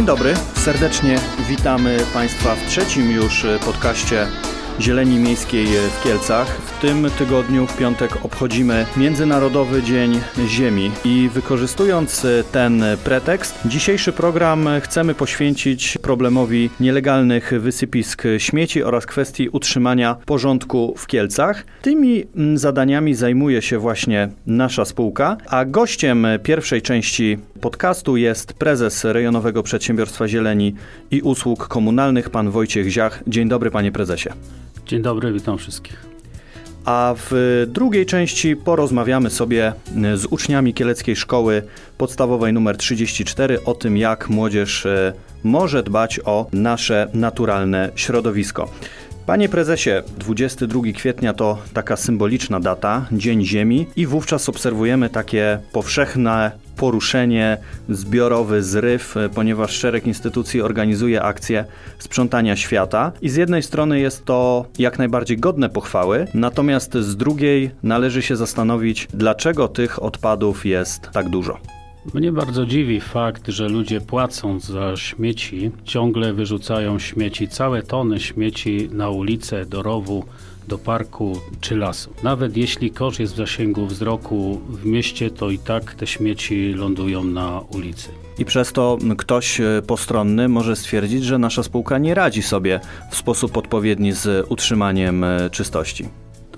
Dzień dobry, serdecznie witamy Państwa w trzecim już podcaście Zieleni Miejskiej w Kielcach. W tym tygodniu, w piątek, obchodzimy Międzynarodowy Dzień Ziemi i wykorzystując ten pretekst, dzisiejszy program chcemy poświęcić problemowi nielegalnych wysypisk śmieci oraz kwestii utrzymania porządku w Kielcach. Tymi mm, zadaniami zajmuje się właśnie nasza spółka, a gościem pierwszej części podcastu jest prezes Rejonowego Przedsiębiorstwa Zieleni i Usług Komunalnych, pan Wojciech Ziach. Dzień dobry, panie prezesie. Dzień dobry, witam wszystkich. A w drugiej części porozmawiamy sobie z uczniami Kieleckiej Szkoły Podstawowej nr 34 o tym, jak młodzież e, może dbać o nasze naturalne środowisko. Panie prezesie, 22 kwietnia to taka symboliczna data, Dzień Ziemi, i wówczas obserwujemy takie powszechne poruszenie, zbiorowy zryw, ponieważ szereg instytucji organizuje akcje sprzątania świata. I z jednej strony jest to jak najbardziej godne pochwały, natomiast z drugiej należy się zastanowić, dlaczego tych odpadów jest tak dużo. Mnie bardzo dziwi fakt, że ludzie płacąc za śmieci ciągle wyrzucają śmieci, całe tony śmieci na ulicę, do rowu, do parku czy lasu. Nawet jeśli kosz jest w zasięgu wzroku w mieście, to i tak te śmieci lądują na ulicy. I przez to ktoś e, postronny może stwierdzić, że nasza spółka nie radzi sobie w sposób odpowiedni z utrzymaniem e, czystości.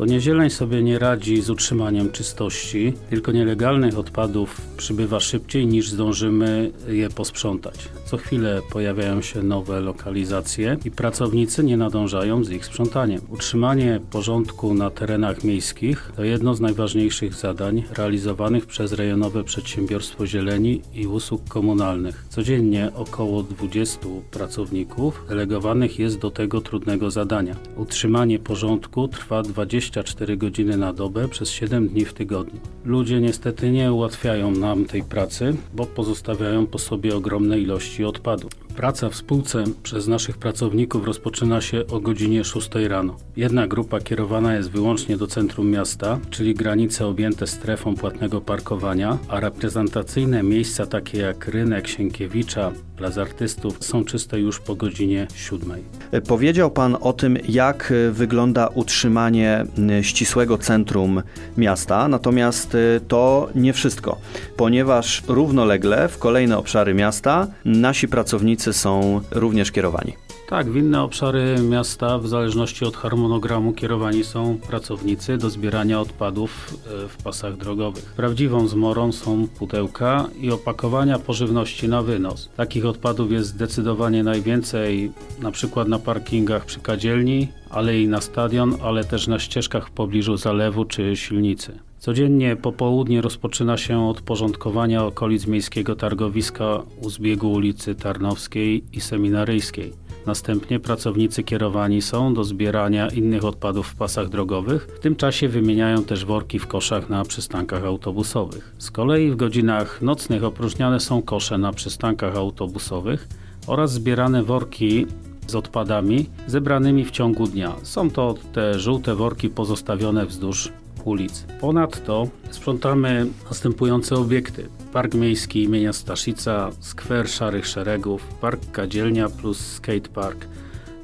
To nie zieleń sobie nie radzi z utrzymaniem czystości, tylko nielegalnych odpadów przybywa szybciej niż zdążymy je posprzątać. Co chwilę pojawiają się nowe lokalizacje i pracownicy nie nadążają z ich sprzątaniem. Utrzymanie porządku na terenach miejskich to jedno z najważniejszych zadań realizowanych przez rejonowe przedsiębiorstwo zieleni i usług komunalnych. Codziennie około 20 pracowników delegowanych jest do tego trudnego zadania. Utrzymanie porządku trwa 24 godziny na dobę przez 7 dni w tygodniu. Ludzie niestety nie ułatwiają nam tej pracy, bo pozostawiają po sobie ogromne ilości odpadów. Praca w spółce przez naszych pracowników rozpoczyna się o godzinie 6 rano. Jedna grupa kierowana jest wyłącznie do centrum miasta, czyli granice objęte strefą płatnego parkowania, a reprezentacyjne miejsca takie jak rynek Sienkiewicza, plac artystów są czyste już po godzinie 7. E, Powiedział Pan o tym, jak wygląda utrzymanie ścisłego centrum miasta, natomiast e, to nie wszystko, ponieważ równolegle w kolejne obszary miasta nasi pracownicy są również kierowani. Tak, w inne obszary miasta, w zależności od harmonogramu, kierowani są pracownicy do zbierania odpadów e, w pasach drogowych. Prawdziwą zmorą są pudełka i opakowania pożywności na wynos. Takich odpadów jest zdecydowanie najwięcej, na przykład na parkingach przy kadzielni, ale i na stadion, ale też na ścieżkach w pobliżu zalewu czy silnicy. Codziennie po południe rozpoczyna się od porządkowania okolic miejskiego targowiska u zbiegu ulicy Tarnowskiej i Seminaryjskiej. Następnie pracownicy kierowani są do zbierania innych odpadów w pasach drogowych. W tym czasie wymieniają też worki w koszach na przystankach autobusowych. Z kolei w godzinach nocnych opróżniane są kosze na przystankach autobusowych oraz zbierane worki z odpadami zebranymi w ciągu dnia. Są to te żółte worki pozostawione wzdłuż ulic. Ponadto sprzątamy następujące obiekty. Park Miejski imienia Staszica, Skwer Szarych Szeregów, Park Kadzielnia plus Skatepark,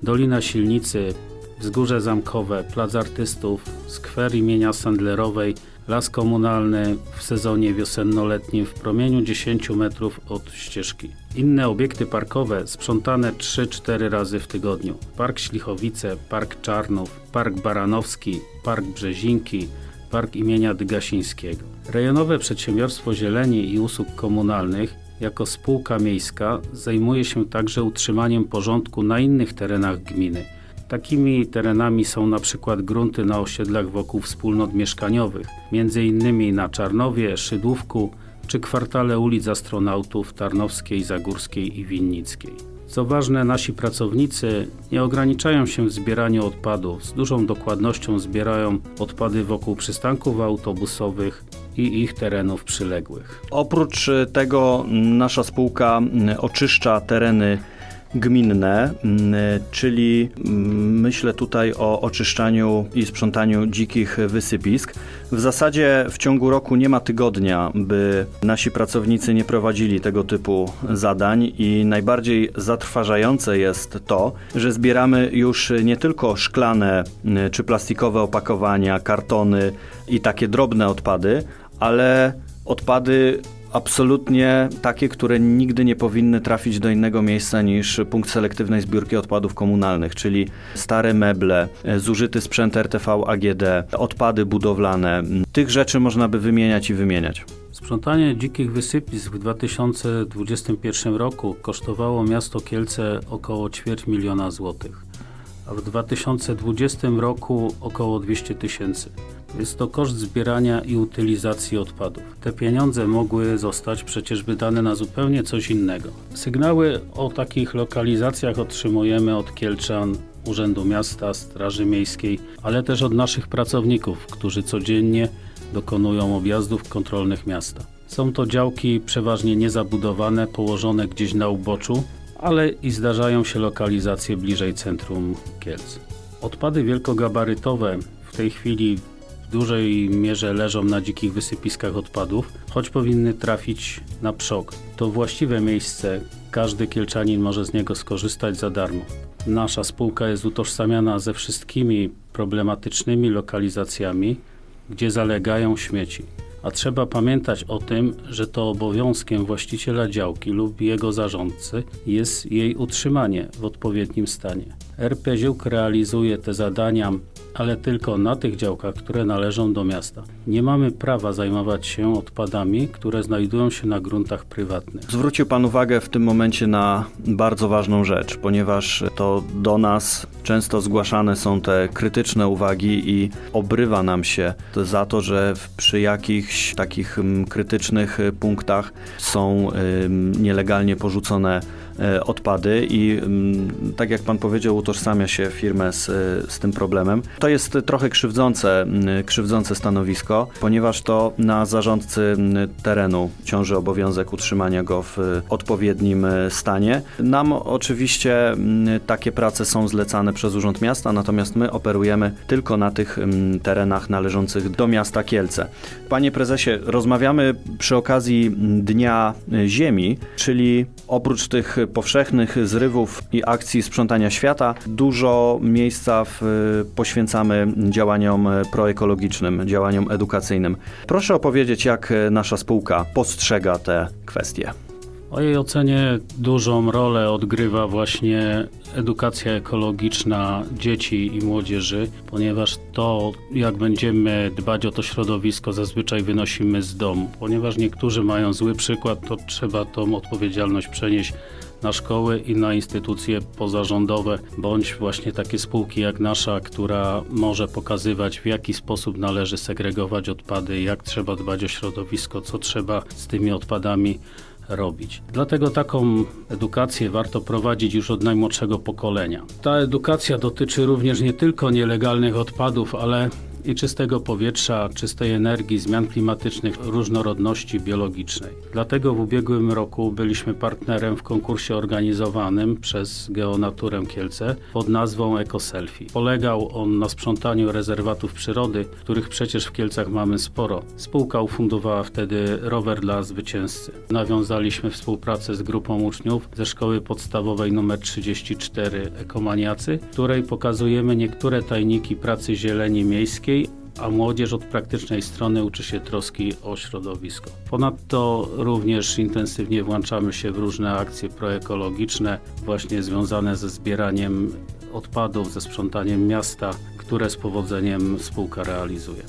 Dolina Silnicy, Wzgórze Zamkowe, Plac Artystów, Skwer imienia Sandlerowej, Las Komunalny w sezonie wiosenno-letnim w promieniu 10 metrów od ścieżki. Inne obiekty parkowe sprzątane 3-4 razy w tygodniu. Park Ślichowice, Park Czarnów, Park Baranowski, Park Brzezinki, Park imienia Dygasińskiego. Rejonowe Przedsiębiorstwo Zieleni i Usług Komunalnych jako spółka miejska zajmuje się także utrzymaniem porządku na innych terenach gminy. Takimi terenami są na przykład grunty na osiedlach wokół wspólnot mieszkaniowych, innymi na Czarnowie, Szydłówku czy kwartale ulic Astronautów Tarnowskiej, Zagórskiej i Winnickiej. Co ważne, nasi pracownicy nie ograniczają się w zbieraniu odpadów. Z dużą dokładnością zbierają odpady wokół przystanków autobusowych i ich terenów przyległych. Oprócz e, tego nasza spółka oczyszcza tereny gminne, czyli myślę tutaj o oczyszczaniu i sprzątaniu dzikich wysypisk. W zasadzie w ciągu roku nie ma tygodnia, by nasi pracownicy nie prowadzili tego typu zadań i najbardziej zatrważające jest to, że zbieramy już nie tylko szklane y, czy plastikowe opakowania, kartony i takie drobne odpady, ale odpady absolutnie takie, które nigdy nie powinny trafić do innego miejsca niż punkt selektywnej zbiórki odpadów komunalnych, czyli stare meble, e, zużyty sprzęt RTV AGD, odpady budowlane. Tych rzeczy można by wymieniać i wymieniać. Sprzątanie dzikich wysypisk w 2021 roku kosztowało miasto Kielce około ćwierć miliona złotych, a w 2020 roku około 200 tysięcy. Jest to koszt zbierania i utylizacji odpadów. Te pieniądze mogły zostać przecież wydane na zupełnie coś innego. Sygnały o takich lokalizacjach otrzymujemy od Kielczan, Urzędu Miasta, Straży Miejskiej, ale też od naszych pracowników, którzy codziennie dokonują objazdów kontrolnych miasta. Są to działki przeważnie niezabudowane, położone gdzieś na uboczu, ale i zdarzają się lokalizacje bliżej centrum Kielc. Odpady wielkogabarytowe w tej chwili w dużej mierze leżą na dzikich wysypiskach odpadów, choć powinny trafić na przok. To właściwe miejsce, każdy kielczanin może z niego skorzystać za darmo. Nasza spółka jest utożsamiana ze wszystkimi problematycznymi lokalizacjami, gdzie zalegają śmieci. A trzeba pamiętać o tym, że to obowiązkiem właściciela działki lub jego zarządcy jest jej utrzymanie w odpowiednim stanie. RP Ziółk realizuje te zadania, ale tylko na tych działkach, które należą do miasta. Nie mamy prawa zajmować się odpadami, które znajdują się na gruntach prywatnych. Zwrócił Pan uwagę w tym momencie na bardzo ważną rzecz, ponieważ to do nas często zgłaszane są te krytyczne uwagi i obrywa nam się za to, że przy jakichś takich mm, krytycznych y, punktach są nielegalnie porzucone odpady i ym, tak jak Pan powiedział, utożsamia się firmę z, y, z tym problemem. To jest trochę krzywdzące, krzywdzące stanowisko, ponieważ to na zarządcy terenu ciąży obowiązek utrzymania go w y, odpowiednim stanie. Nam oczywiście mm, takie prace są zlecane przez Urząd Miasta, natomiast my operujemy tylko na tych mm, terenach należących do miasta Kielce. Panie prezesie, rozmawiamy przy okazji Dnia Ziemi, czyli oprócz tych powszechnych zrywów i akcji sprzątania świata, dużo miejsca w, poświęcamy działaniom proekologicznym, działaniom edukacyjnym. Proszę opowiedzieć, jak nasza spółka postrzega te kwestie. W mojej ocenie dużą rolę odgrywa właśnie edukacja ekologiczna dzieci i młodzieży, ponieważ to, jak będziemy dbać o to środowisko, zazwyczaj wynosimy z domu. Ponieważ niektórzy mają zły przykład, to trzeba tą odpowiedzialność przenieść na szkoły i na instytucje pozarządowe, bądź właśnie takie spółki jak nasza, która może pokazywać, w jaki sposób należy segregować odpady, jak trzeba dbać o środowisko, co trzeba z tymi odpadami robić. Dlatego taką edukację warto prowadzić już od najmłodszego pokolenia. Ta edukacja dotyczy również nie tylko nielegalnych odpadów, ale i czystego powietrza, czystej energii, zmian klimatycznych, różnorodności biologicznej. Dlatego w ubiegłym roku byliśmy partnerem w konkursie organizowanym przez Geonaturę Kielce pod nazwą EcoSelfie. Polegał on na sprzątaniu rezerwatów przyrody, których przecież w Kielcach mamy sporo. Spółka ufundowała wtedy rower dla zwycięzcy. Nawiązaliśmy współpracę z grupą uczniów ze szkoły podstawowej nr 34 Ekomaniacy, której pokazujemy niektóre tajniki pracy zieleni miejskiej a młodzież od praktycznej strony uczy się troski o środowisko. Ponadto również intensywnie włączamy się w różne akcje proekologiczne, właśnie związane ze zbieraniem odpadów, ze sprzątaniem miasta, które z powodzeniem spółka realizuje.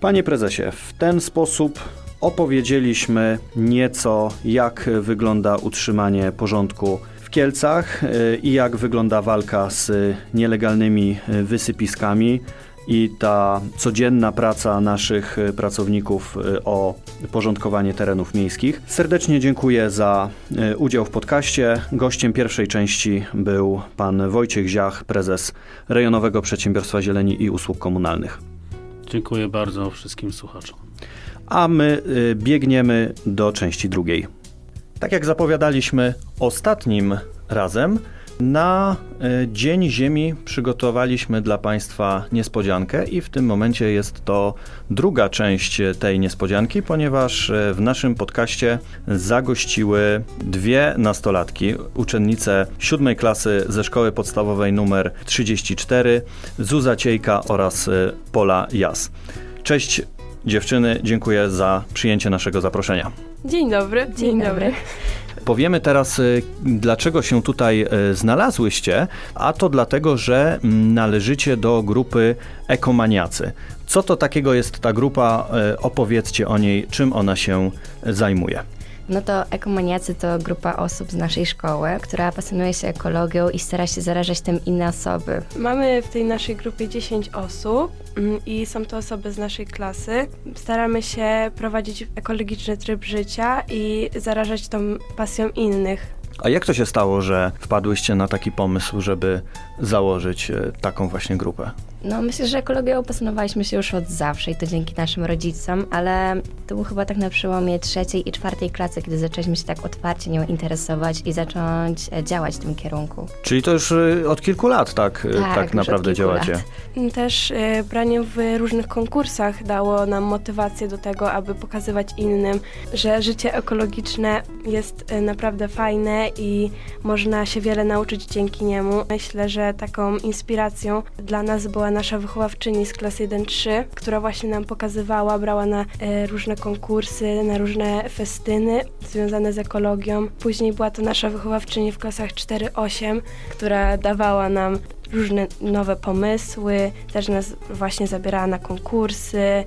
Panie prezesie, w ten sposób opowiedzieliśmy nieco, jak wygląda utrzymanie porządku w Kielcach y, i jak wygląda walka z nielegalnymi y, wysypiskami i ta codzienna praca naszych y, pracowników y, o porządkowanie terenów miejskich. Serdecznie dziękuję za y, udział w podcaście. Gościem pierwszej części był pan Wojciech Ziach, prezes Rejonowego Przedsiębiorstwa Zieleni i Usług Komunalnych. Dziękuję bardzo wszystkim słuchaczom. a my biegniemy do części drugiej. Tak jak zapowiadaliśmy ostatnim razem, Na e, Dzień Ziemi przygotowaliśmy dla Państwa niespodziankę i w tym momencie jest to druga część tej niespodzianki, ponieważ e, w naszym podcaście zagościły dwie nastolatki, uczennice siódmej klasy ze szkoły podstawowej numer 34, Zuza Ciejka oraz e, Pola Jas. Cześć dziewczyny, dziękuję za przyjęcie naszego zaproszenia. Dzień dobry. Dzień dobry. Powiemy teraz, y, dlaczego się tutaj y, znalazłyście, a to dlatego, że mm, należycie do grupy Ekomaniacy. Co to takiego jest ta grupa? Y, Opowiedzcie o niej, czym ona się zajmuje. No to Ekomaniacy to grupa osób z naszej szkoły, która pasjonuje się ekologią i stara się zarażać tym inne osoby. Mamy w tej naszej grupie 10 osób mm, i są to osoby z naszej klasy. Staramy się prowadzić ekologiczny tryb życia i zarażać tą pasją innych. A jak to się stało, że wpadłyście na taki pomysł, żeby założyć y, taką właśnie grupę? No myślę, że ekologią pasjonowaliśmy się już od zawsze i to dzięki naszym rodzicom, ale to był chyba tak na przełomie trzeciej i czwartej klasy, kiedy zaczęliśmy się tak otwarcie nią interesować i zacząć e, działać w tym kierunku. Czyli to już y, od kilku lat tak, y, Tak, tak już naprawdę od kilku działacie. lat. Mm, Też branie w różnych konkursach dało nam motywację do tego, aby pokazywać innym, że życie ekologiczne jest naprawdę fajne i można się wiele nauczyć dzięki niemu. Myślę, że taką inspiracją dla nas była nasza wychowawczyni z klasy 1-3, która właśnie nam pokazywała, brała na y, różne konkursy, na różne festyny związane z ekologią. Później była to nasza wychowawczyni w klasach 4-8, która dawała nam różne nowe pomysły, też nas właśnie zabierała na konkursy.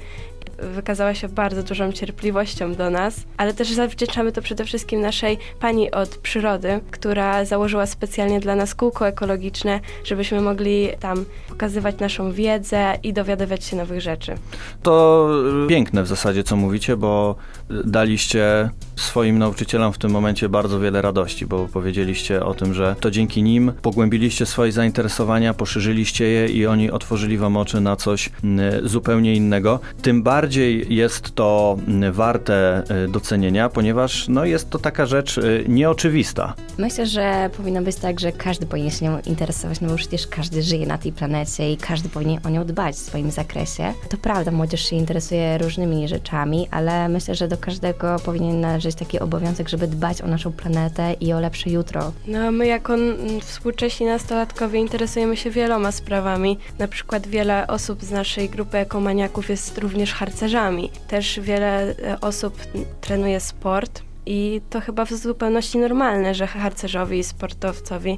Wykazała się bardzo dużą cierpliwością do nas, ale też zawdzięczamy to przede wszystkim naszej pani od przyrody, która założyła specjalnie dla nas kółko ekologiczne, żebyśmy mogli tam pokazywać naszą wiedzę i dowiadywać się nowych rzeczy. To y, piękne w zasadzie, co mówicie, bo y, daliście swoim nauczycielom w tym momencie bardzo wiele radości, bo powiedzieliście o tym, że to dzięki nim pogłębiliście swoje zainteresowania, poszerzyliście je i oni otworzyli wam oczy na coś y, zupełnie innego. Tym bardziej jest to y, warte y, docenienia, ponieważ no, jest to taka rzecz y, nieoczywista. Myślę, że powinno być tak, że każdy powinien się nią interesować, no bo przecież każdy żyje na tej planecie i każdy powinien o nią dbać w swoim zakresie. To prawda, młodzież się interesuje różnymi rzeczami, ale myślę, że do każdego powinien należeć taki obowiązek, żeby dbać o naszą planetę i o lepsze jutro. No, my jako mm, współcześni nastolatkowie interesujemy się wieloma sprawami. Na przykład wiele osób z naszej grupy ekomaniaków jest również harcerzami. Też wiele e, osób trenuje sport. I to chyba w zupełności normalne, że harcerzowi i sportowcowi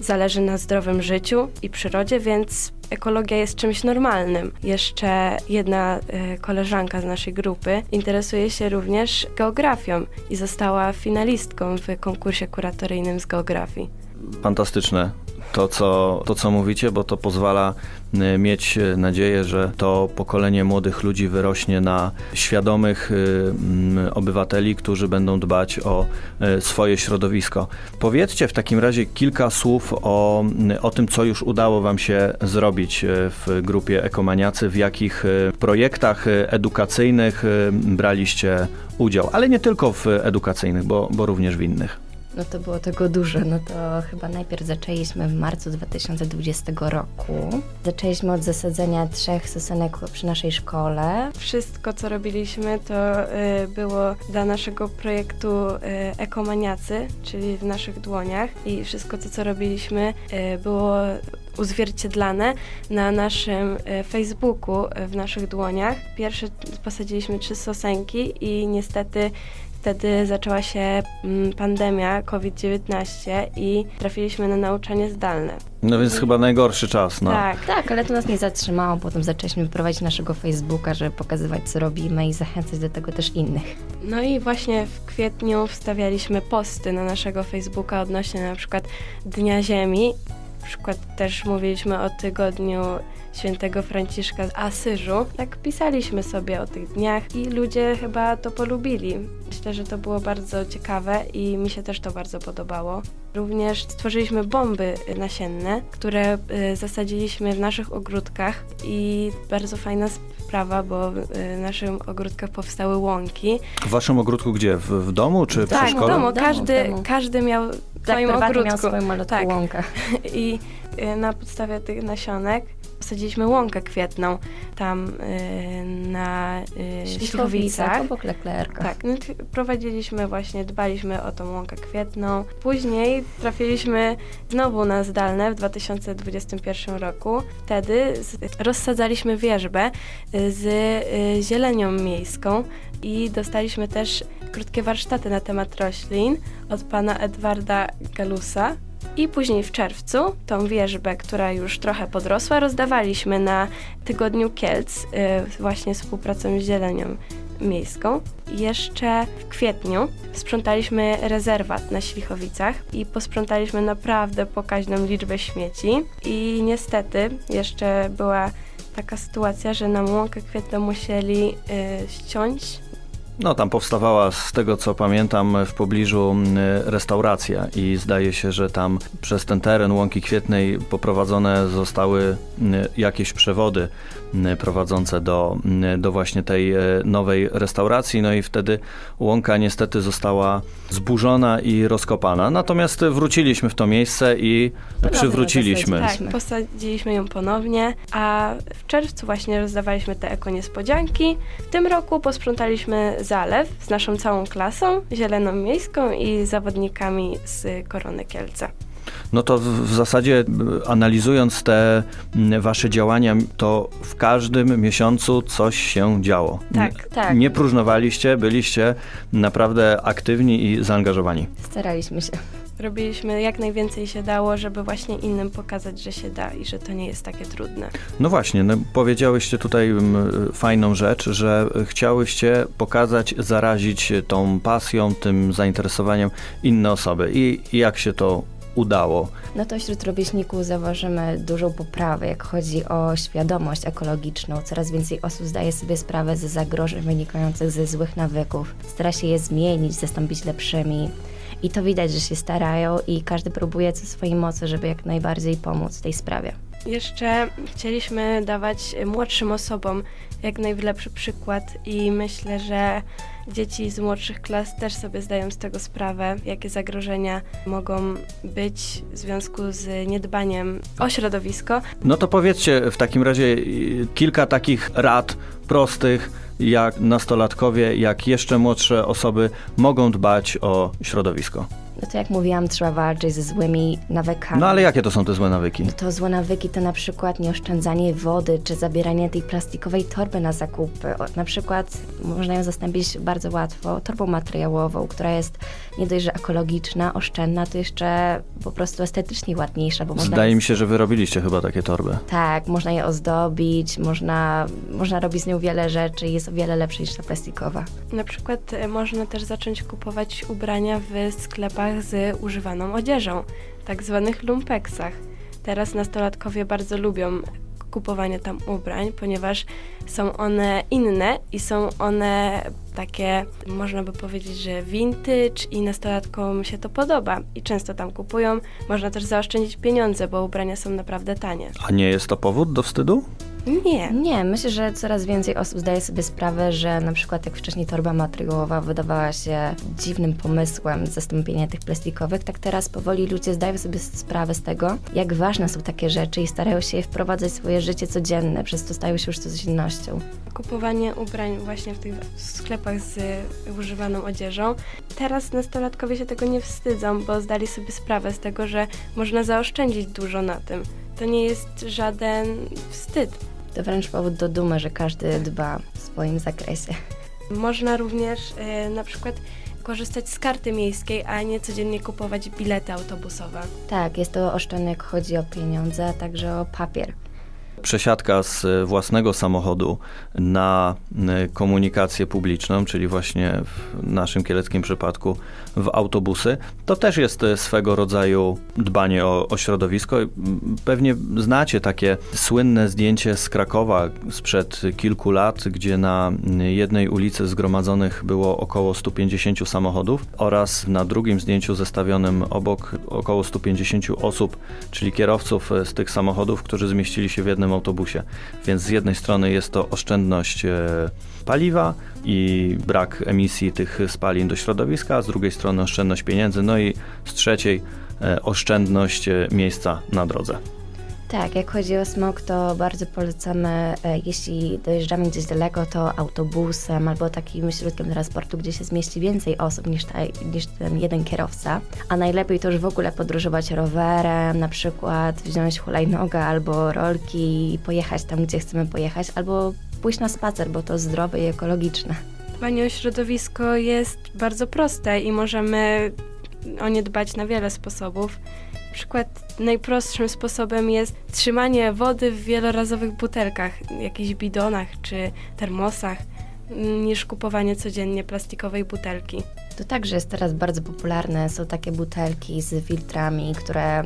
zależy na zdrowym życiu i przyrodzie, więc ekologia jest czymś normalnym. Jeszcze jedna e, koleżanka z naszej grupy interesuje się również geografią i została finalistką w konkursie kuratoryjnym z geografii. Fantastyczne to co, to, co mówicie, bo to pozwala y, mieć y, nadzieję, że to pokolenie młodych ludzi wyrośnie na świadomych y, mm, obywateli, którzy będą dbać o swoje środowisko. Powiedzcie w takim razie kilka słów o, y, o tym, co już udało Wam się zrobić w grupie Ekomaniacy, w jakich projektach edukacyjnych braliście udział, ale nie tylko w edukacyjnych, bo, bo również w innych. No to było tego dużo. No to chyba najpierw zaczęliśmy w marcu 2020 roku. Zaczęliśmy od zasadzenia trzech sosenek przy naszej szkole. Wszystko, co robiliśmy, to y, było dla naszego projektu y, Ekomaniacy, czyli w naszych dłoniach. I wszystko to, co robiliśmy, y, było uzwierciedlane na naszym y, Facebooku, y, w naszych dłoniach. Pierwsze posadziliśmy trzy sosenki i niestety wtedy zaczęła się mm, pandemia COVID-19 i trafiliśmy na nauczanie zdalne. No więc chyba najgorszy czas. No. Tak, Tak, ale to nas nie zatrzymało. Potem zaczęliśmy prowadzić naszego Facebooka, żeby pokazywać, co robimy i zachęcać do tego też innych. No i właśnie w kwietniu wstawialiśmy posty na naszego Facebooka odnośnie na przykład Dnia Ziemi. Na przykład też mówiliśmy o tygodniu świętego Franciszka z Asyżu. Tak pisaliśmy sobie o tych dniach i ludzie chyba to polubili. Myślę, że to było bardzo ciekawe i mi się też to bardzo podobało. Również stworzyliśmy bomby nasienne, które y, zasadziliśmy w naszych ogródkach i bardzo fajna sprawa, bo y, w naszych ogródkach powstały łąki. W waszym ogródku gdzie? W, w domu czy Tak, przy Tak, w szkole? domu. W domu, w Każdy, domu. każdy miał swoim prywatnie miał ogródku. swoją malutką Tak. łąkę. I y, na podstawie tych nasionek posadziliśmy łąkę kwietną tam y, na y, Ślichowicach. obok Leclerca. Tak, no, t- prowadziliśmy właśnie, dbaliśmy o tą łąkę kwietną. Później trafiliśmy znowu na zdalne w 2021 roku. Wtedy z, rozsadzaliśmy wierzbę y, z y, zielenią miejską i dostaliśmy też krótkie warsztaty na temat roślin od pana Edwarda Galusa. I później w czerwcu tą wierzbę, która już trochę podrosła, rozdawaliśmy na Tygodniu Kielc y, właśnie współpracą z Zielenią Miejską. Jeszcze w kwietniu sprzątaliśmy rezerwat na Ślichowicach i posprzątaliśmy naprawdę pokaźną liczbę śmieci. I niestety jeszcze była taka sytuacja, że nam łąkę kwietną musieli y, ściąć No, tam powstawała, z tego co pamiętam, w pobliżu restauracja i zdaje się, że tam przez ten teren Łąki Kwietnej poprowadzone zostały jakieś przewody prowadzące do, do właśnie tej e, nowej restauracji, no i wtedy łąka niestety została zburzona i rozkopana. Natomiast wróciliśmy w to miejsce i przywróciliśmy. ją Tak, posadziliśmy ją ponownie, a w czerwcu właśnie rozdawaliśmy te eko niespodzianki. W tym roku posprzątaliśmy zalew z naszą całą klasą, zieloną miejską i zawodnikami z Korony Kielce. No to w, zasadzie m, analizując te wasze działania, to w każdym miesiącu coś się działo. Tak, tak. Nie próżnowaliście, byliście naprawdę aktywni i zaangażowani. Staraliśmy się. Robiliśmy jak najwięcej się dało, żeby właśnie innym pokazać, że się da i że to nie jest takie trudne. No właśnie, no powiedziałyście tutaj m, fajną rzecz, że chciałyście pokazać, zarazić tą pasją, tym zainteresowaniem inne osoby. I, i jak się to udało? No to wśród rówieśników zauważymy dużą poprawę, jak chodzi o świadomość ekologiczną. Coraz więcej osób zdaje sobie sprawę ze zagrożeń wynikających ze złych nawyków. Stara się je zmienić, zastąpić lepszymi. I to widać, że się starają i każdy próbuje co swojej mocy, żeby jak najbardziej pomóc tej sprawie. Jeszcze chcieliśmy dawać młodszym osobom jak najlepszy przykład i myślę, że dzieci z młodszych klas też sobie zdają z tego sprawę, jakie zagrożenia mogą być w związku z niedbaniem o środowisko. No to powiedzcie w takim razie y, kilka takich rad prostych, jak nastolatkowie, jak jeszcze młodsze osoby mogą dbać o środowisko. No to jak mówiłam, trzeba walczyć ze złymi nawykami. No ale jakie to są te złe nawyki? No to złe nawyki to na przykład nieoszczędzanie wody, czy zabieranie tej plastikowej torby na zakupy. O, na przykład można ją zastąpić bardzo łatwo torbą materiałową, która jest nie dość, że ekologiczna, oszczędna, to jeszcze po prostu estetycznie ładniejsza, bo można... Zdaje mi się, że wy robiliście chyba takie torby. Tak, można je ozdobić, można, można robić z nią wiele rzeczy i jest o wiele lepsza niż ta plastikowa. Na przykład e, można też zacząć kupować ubrania w sklepach z używaną odzieżą, tak zwanych lumpeksach. Teraz nastolatkowie bardzo lubią kupowanie tam ubrań, ponieważ są one inne i są one takie, można by powiedzieć, że vintage i nastolatkom się to podoba i często tam kupują. Można też zaoszczędzić pieniądze, bo ubrania są naprawdę tanie. A nie jest to powód do wstydu? Nie. Nie, myślę, że coraz więcej osób zdaje sobie sprawę, że na przykład jak wcześniej torba materiałowa wydawała się dziwnym pomysłem zastąpienia tych plastikowych, tak teraz powoli ludzie zdają sobie sprawę z tego, jak ważne są takie rzeczy i starają się je wprowadzać w swoje życie codzienne, przez to stają się już codziennością. kupowanie ubrań właśnie w tych sklepach z używaną odzieżą. Teraz nastolatkowie się tego nie wstydzą, bo zdali sobie sprawę z tego, że można zaoszczędzić dużo na tym. To nie jest żaden wstyd. To wręcz powód do dumy, że każdy dba w swoim zakresie. Można również e, na przykład korzystać z karty miejskiej, a nie codziennie kupować bilety autobusowe. Tak, jest to oszczędne, jak chodzi o pieniądze, a także o papier. Przesiadka z e, własnego samochodu na e, komunikację publiczną, czyli właśnie w naszym kieleckim przypadku w autobusy, to też jest e, swego rodzaju dbanie o, o środowisko. Pewnie znacie takie słynne zdjęcie z Krakowa sprzed kilku lat, gdzie na jednej ulicy zgromadzonych było około 150 samochodów oraz na drugim zdjęciu zestawionym obok około 150 osób, czyli kierowców z tych samochodów, którzy zmieścili się w jednym autobusie. Więc z jednej strony jest to oszczędność e, paliwa i brak emisji tych spalin do środowiska, z drugiej strony oszczędność pieniędzy, no i z trzeciej e, oszczędność e, miejsca na drodze. Tak, jak chodzi o smog, to bardzo polecamy, e, jeśli dojeżdżamy gdzieś daleko, to autobusem albo takim środkiem transportu, gdzie się zmieści więcej osób niż, ta, niż ten jeden kierowca. A najlepiej to już w ogóle podróżować rowerem, na przykład wziąć hulajnogę albo rolki i pojechać tam, gdzie chcemy pojechać, albo pójść na spacer, bo to zdrowe i ekologiczne. Dbanie o środowisko jest bardzo proste i możemy o nie dbać na wiele sposobów. Na przykład najprostszym sposobem jest trzymanie wody w wielorazowych butelkach, jakichś bidonach czy termosach, niż kupowanie codziennie plastikowej butelki. To także jest teraz bardzo popularne. Są takie butelki z filtrami, które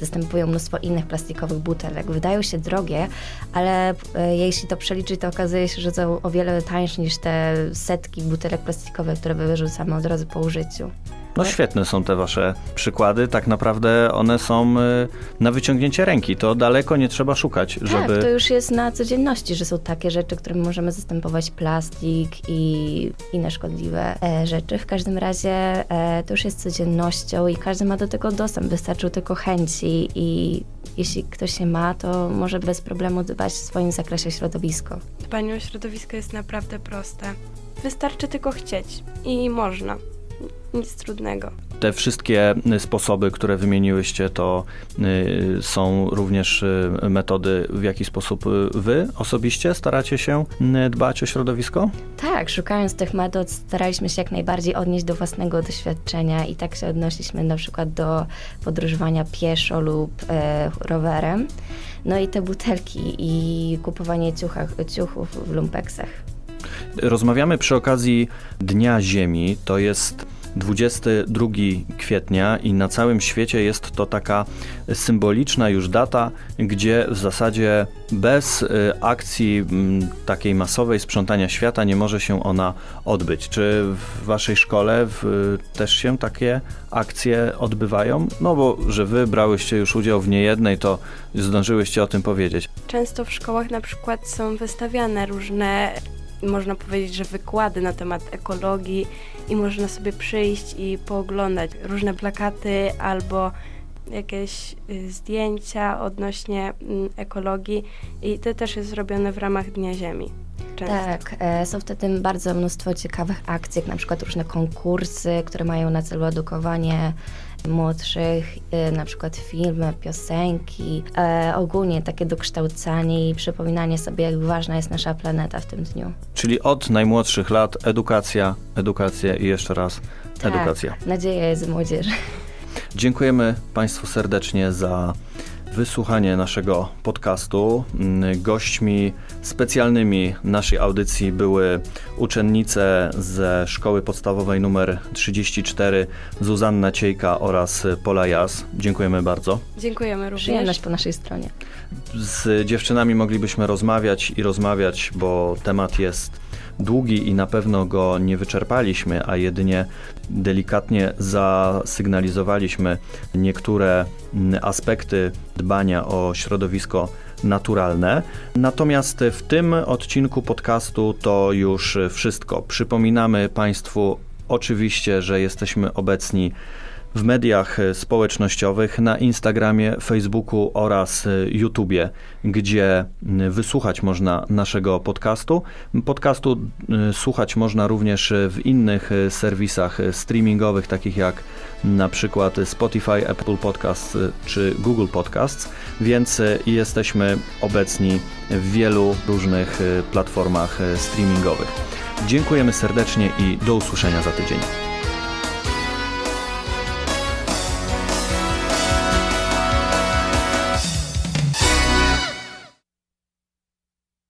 zastępują mnóstwo innych plastikowych butelek. Wydają się drogie, ale e, jeśli to przeliczyć, to okazuje się, że są o wiele tańsze niż te setki butelek plastikowych, które wyrzucamy od razu po użyciu. No świetne są te wasze przykłady. Tak naprawdę one są y, na wyciągnięcie ręki. To daleko nie trzeba szukać, żeby. Tak, to już jest na codzienności, że są takie rzeczy, którymi możemy zastępować plastik i inne szkodliwe e, rzeczy. W każdym razie e, to już jest codziennością i każdy ma do tego dostęp. Wystarczył tylko chęci i jeśli ktoś się ma, to może bez problemu dbać w swoim zakresie środowisko. Dbanie o środowisko jest naprawdę proste. Wystarczy tylko chcieć i można. Nic trudnego. Te wszystkie y, sposoby, które wymieniłyście, to y, są również y, metody, w jaki sposób wy osobiście staracie się dbać o środowisko? Tak, szukając tych metod, staraliśmy się jak najbardziej odnieść do własnego doświadczenia i tak się odnosiliśmy na przykład do podróżowania pieszo lub e, rowerem. No i te butelki i kupowanie ciuchach, ciuchów w lumpeksach. Rozmawiamy przy okazji Dnia Ziemi. To jest 22 kwietnia i na całym świecie jest to taka symboliczna już data, gdzie w zasadzie bez y, akcji takiej masowej sprzątania świata nie może się ona odbyć. Czy w waszej szkole w, też się takie akcje odbywają? No bo, że wy brałyście już udział w niejednej, to zdążyłyście o tym powiedzieć. Często w szkołach na przykład są wystawiane różne, można powiedzieć, że wykłady na temat ekologii i można sobie przyjść i pooglądać różne plakaty albo jakieś y, zdjęcia odnośnie mm, ekologii i to też jest robione w ramach Dnia Ziemi. Często. Tak, e, są wtedy bardzo mnóstwo ciekawych akcji, jak na przykład różne konkursy, które mają na celu edukowanie młodszych, e, na przykład filmy, piosenki, e, ogólnie takie dokształcanie i przypominanie sobie, jak ważna jest nasza planeta w tym dniu. Czyli od najmłodszych lat edukacja, edukacja i jeszcze raz edukacja. Tak, nadzieja jest w młodzieży. Dziękujemy Państwu serdecznie za wysłuchanie naszego podcastu. Mm, Gośćmi specjalnymi naszej audycji były uczennice ze szkoły podstawowej nr 34 Zuzanna Ciejka oraz Pola Jas. Dziękujemy bardzo. Dziękujemy również. Przyjemność po naszej stronie. Z dziewczynami moglibyśmy rozmawiać i rozmawiać, bo temat jest długi i na pewno go nie wyczerpaliśmy, a jedynie delikatnie zasygnalizowaliśmy niektóre aspekty dbania o środowisko naturalne. Natomiast w tym odcinku podcastu to już wszystko. Przypominamy Państwu oczywiście, że jesteśmy obecni w mediach e, społecznościowych, na Instagramie, Facebooku oraz e, YouTubie, gdzie wysłuchać można naszego podcastu. Podcastu e, słuchać można również w innych e, serwisach e, streamingowych, takich jak na przykład Spotify, Apple Podcasts e, czy Google Podcasts, więc e, jesteśmy obecni w wielu różnych e, platformach e, streamingowych. Dziękujemy serdecznie i do usłyszenia za tydzień.